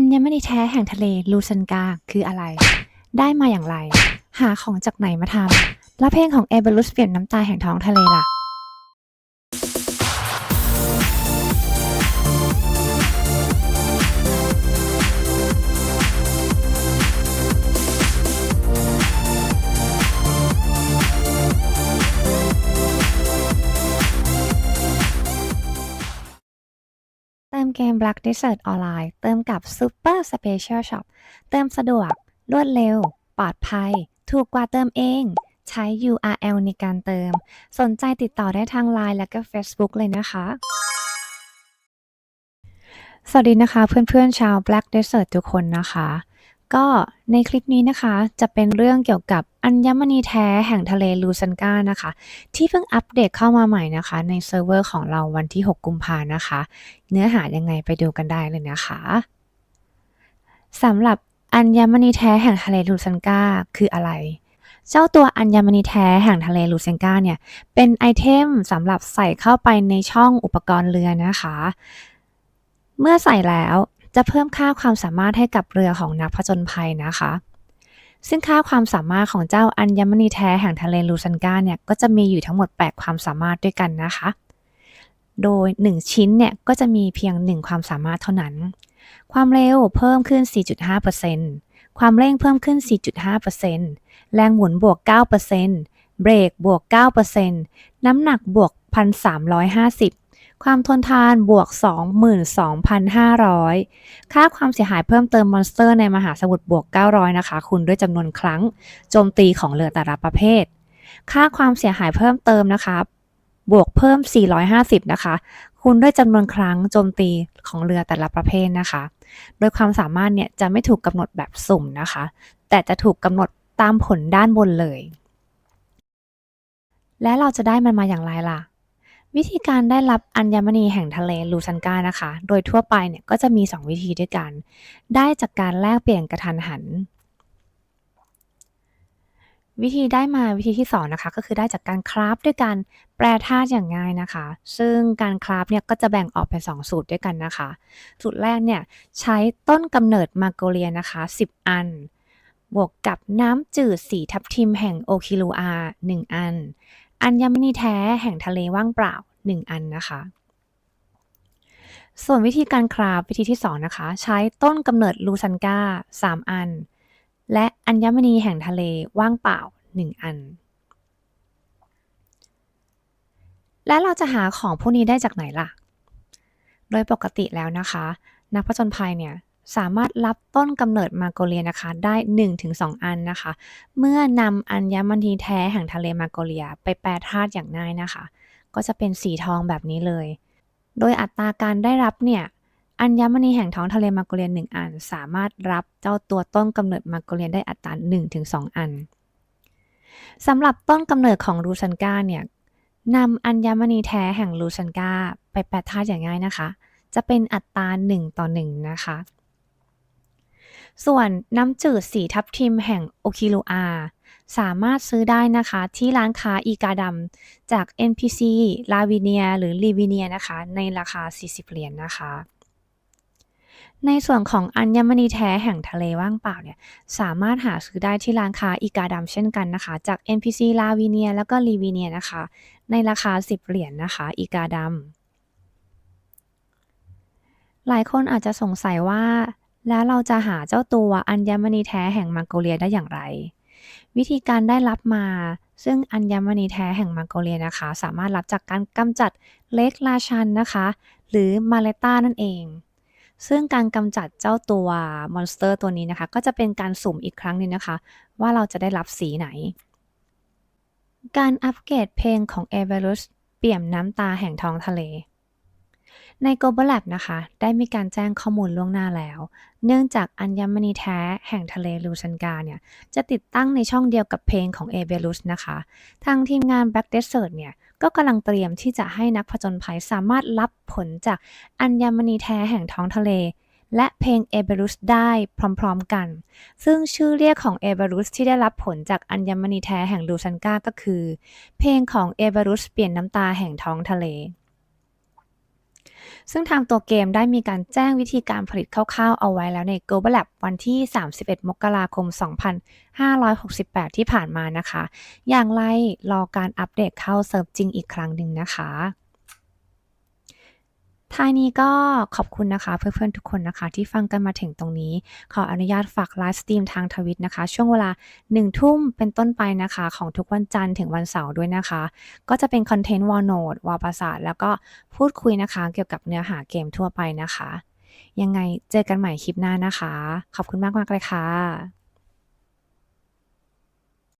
อัญมณีแท้แห่งทะเลลูซันกาคืออะไร ได้มาอย่างไร หาของจากไหนมาทำแล้วเพลงของเอเบรุสเปลี่ยนน้ำตาแห่งท้องทะเลล่ะ มเกม Black Desert ออนไลน์เติมกับ Super Special Shop เติมสะดวก รวดเร็ว ปลอดภัย ถูกกว่าเติมเอง ใช้ URL ในการเติม สนใจติดต่อได้ทาง Line และก็ Facebook เลยนะคะ สวัสดีนะคะเพื่อนๆชาว Black Desert ทุกคนนะคะ ก็ในคลิปนี้นะคะจะเป็นเรื่องเกี่ยวกับอัญมณีแท้แห่งทะเลลูซันกานะคะ ที่เพิ่งอัปเดตเข้ามาใหม่นะคะ ในเซิร์ฟเวอร์ของเราวันที่ 6 กุมภานะคะ เนื้อหายังไงไปดูกันได้เลยนะคะสำหรับอัญมณีแท้แห่งทะเลลูซันกาคืออะไร เจ้าตัวอัญมณีแท้แห่งทะเลลูเซนกาเนี่ยเป็นไอเทมสำหรับใส่เข้าไปในช่องอุปกรณ์เรือนะคะเมื่อใส่แล้ว จะเพิ่มค่าความสามารถให้กับเรือของนักผจญภัยนะคะ ซึ่งค่าความสามารถของเจ้าอัญมณีแท้แห่งทะเลลูซันกาเนี่ยก็จะมีอยู่ทั้งหมด 8 ความสามารถด้วยกันนะคะ โดย 1 ชิ้นเนี่ยก็จะมีเพียง 1 ความสามารถเท่านั้น ความเร็วเพิ่มขึ้น 4.5%ความเร่งเพิ่มขึ้น 4.5%แรงหมุนบวก 9%เบรกบวก 9%น้ำหนักบวก 1,350 ความทนทานบวก 22,500 ค่าความเสียหายเพิ่มเติมมอนสเตอร์ในมหาสมุทรบวก 900 นะคะ คุณด้วยจำนวนครั้ง โจมตีของเรือแต่ละประเภท ค่าความเสียหายเพิ่มเติมนะคะ บวกเพิ่ม 450 นะคะคูณด้วยจำนวนครั้งโจมตีของเรือแต่ละประเภทนะคะ โดยความสามารถเนี่ยจะไม่ถูกกำหนดแบบสุ่มนะคะ แต่จะถูกกำหนดตามผลด้านบนเลย และเราจะได้มันมาอย่างไรล่ะ วิธีการได้รับอัญมณีแห่งทะเลลูซันกานะคะ โดยทั่วไปเนี่ยก็จะมี 2 วิธีด้วยกัน ได้จากการแลกเปลี่ยนกระทันหัน วิธีได้มาวิธีที่2นะคะก็คือได้จากการคราฟด้วยการแปรธาตุอย่างง่ายนะคะ ซึ่งการคราฟเนี่ยก็จะแบ่งออกเป็น 2 สูตรด้วยกันนะคะ สูตรแรกเนี่ยใช้ต้นกำเนิดมาโกเลียนะคะ 10 อันบวกกับน้ำจืดสีทับทิมแห่งโอคิลูอา1อัน อัญมณีแท้แห่งทะเลว่างเปล่า 1 อันนะคะ ส่วนวิธีการคราฟวิธีที่ 2 นะคะ ใช้ต้นกำเนิดลูซันกา3 อัน และอัญมณีแห่งทะเลว่างเปล่า 1 อัน และเราจะหาของพวกนี้ได้จากไหนล่ะ โดยปกติแล้วนะคะ นักผจญภัยเนี่ย สามารถรับต้นกำเนิดมาโกเลียนะคะได้ 1-2 อันนะคะ เมื่อนำอัญมณีแท้แห่งทะเลมาโกเลียไปแปรธาตุอย่างง่ายนะคะ ก็จะเป็นสีทองแบบนี้เลย โดยอัตราการได้รับเนี่ยอัญมณีแห่งท้องทะเลมาโกเลีย1อัน สามารถรับเจ้าตัวต้นกำเนิดมาโกเลียได้อัตรา1-2 อันสำหรับต้นกำเนิดของลูซันกาเนี่ยนำอัญมณีแท้แห่งลูซันกาไปแปรธาตุอย่างง่ายนะคะ จะเป็นอัตรา1ต่อ1นะคะ ส่วนน้ำจืดสีทับทิมแห่งโอคิลูอา สามารถซื้อได้นะคะที่ร้านค้าอีกาดำจาก NPC ลาวิเนีย หรือลีวิเนียนะคะ ในราคา 40 เหรียญนนะคะ ในส่วนของอัญมณีแท้แห่งทะเลว่างเปล่าเนี่ยสามารถหาซื้อได้ที่ร้านค้าอีกาดำเช่นกันนะคะ จาก NPC ลาวิเนีย แล้วก็ลีวิเนียนะคะ ในราคา 10 เหรียญนนะคะ อีกาดำหลายคนอาจจะสงสัยว่า แล้วเราจะหาเจ้าตัวอัญมณีแท้แห่งมังโกเลียได้อย่างไร วิธีการได้รับมา ซึ่งอัญมณีแท้แห่งมังโกเลียนะคะ สามารถรับจากการกำจัดเล็กราชันนะคะ หรือมาเลต้านั่นเอง ซึ่งการกำจัดเจ้าตัวมอนสเตอร์ตัวนี้นะคะ ก็จะเป็นการสุ่มอีกครั้งหนึงนะคะ ว่าเราจะได้รับสีไหน การอัปเกรดเพลงของ e v e r u s เปี่ยมน้ำตาแห่งท้องทะเล ใน Global Lab นะคะ ได้มีการแจ้งข้อมูลล่วงหน้าแล้ว เนื่องจากอัญมณีแท้แห่งทะเลลูซันกาเนี่ย จะติดตั้งในช่องเดียวกับเพลงของ e v e r u s นะคะ ทางทีมงาน Black Desert เนี่ย ก็กำลังเตรียมที่จะให้นักผจญภัยสามารถรับผลจากอัญมณีแท้แห่งท้องทะเล และเพลง e v e r u s ได้พร้อมๆกัน ซึ่งชื่อเรียกของ e v e r u s ที่ได้รับผลจากอัญมณีแท้แห่งลูซันกาก็คือ เพลงของ e v e r u s เปลี่ยนน้ำตาแห่งท้องทะเล ซึ่งทางตัวเกมได้มีการแจ้งวิธีการผลิตคร่าวๆเอาไว้แล้วใน Global Lab วันที่ 31 มกราคม 2568 ที่ผ่านมานะคะ อย่างไรรอการอัปเดตเข้าเซิร์ฟจริงอีกครั้งหนึ่งนะคะ ท้ายนี้ก็ขอบคุณนะคะเพื่อนๆทุกคนนะคะ ที่ฟังกันมาถึงตรงนี้ ขออนุญาตฝากไลฟ์สตรีมทางทวิตนะคะ ช่วงเวลา1ทุ่มเป็นต้นไปนะคะ ของทุกวันจันทร์ถึงวันเสาร์ด้วยนะคะ ก็จะเป็นคอนเทนต์วอลโนดวอลประสาทแล้วก็พูดคุยนะคะ เกี่ยวกับเนื้อหาเกมทั่วไปนะคะ ยังไงเจอกันใหม่คลิปหน้านะคะ ขอบคุณมากๆเลยค่ะ